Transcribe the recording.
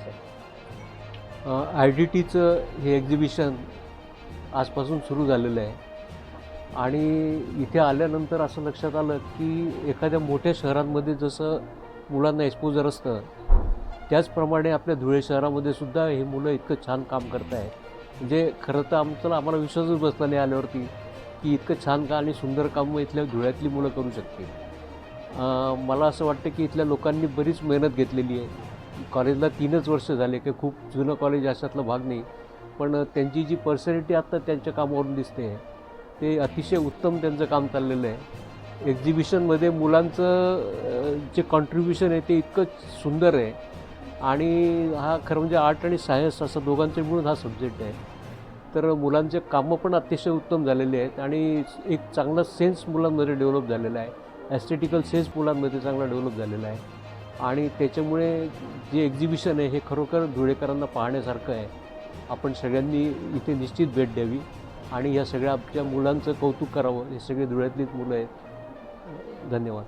असं I D टीचं हे एक्झिबिशन आजपासून सुरू झालेलं आहे. आणि इथे आल्यानंतर असं लक्षात आलं की एखाद्या मोठ्या शहरांमध्ये जसं मुलांना एक्सपोजर असतं त्याचप्रमाणे आपल्या धुळे शहरामध्ये सुद्धा हे मुलं इतकं छान काम करत आहे म्हणजे खरं तर आमचा आम्हाला विश्वासच बसला नाही आल्यावरती की इतकं छान का आणि सुंदर काम इथल्या धुळ्यातली मुलं करू शकतील. मला असं वाटतं की इथल्या लोकांनी बरीच मेहनत घेतलेली आहे. कॉलेजला तीनच वर्ष झाले की खूप जुनं कॉलेज अशातला भाग नाही. पण त्यांची जी पर्सनॅलिटी आत्ता त्यांच्या कामावरून दिसते आहे ते अतिशय उत्तम त्यांचं काम चाललेलं आहे. एक्झिबिशनमध्ये मुलांचं जे कॉन्ट्रीब्युशन आहे ते इतकं सुंदर आहे. आणि हा खरं म्हणजे आर्ट आणि सायन्स असं दोघांचे मिळून हा सब्जेक्ट आहे. तर मुलांचे कामं पण अतिशय उत्तम झालेले आहेत आणि एक चांगला सेन्स मुलांमध्ये डेव्हलप झालेला आहे. ॲस्थेटिकल सेन्स मुलांमध्ये चांगला डेव्हलप झालेला आहे. आणि त्याच्यामुळे जे एक्झिबिशन आहे हे खरोखर धुळेकरांना पाहण्यासारखं आहे. आपण सगळ्यांनी इथे निश्चित भेट द्यावी आणि ह्या सगळ्या आमच्या मुलांचं कौतुक करावं. हे सगळे धुळ्यातलीच मुलं आहेत. धन्यवाद.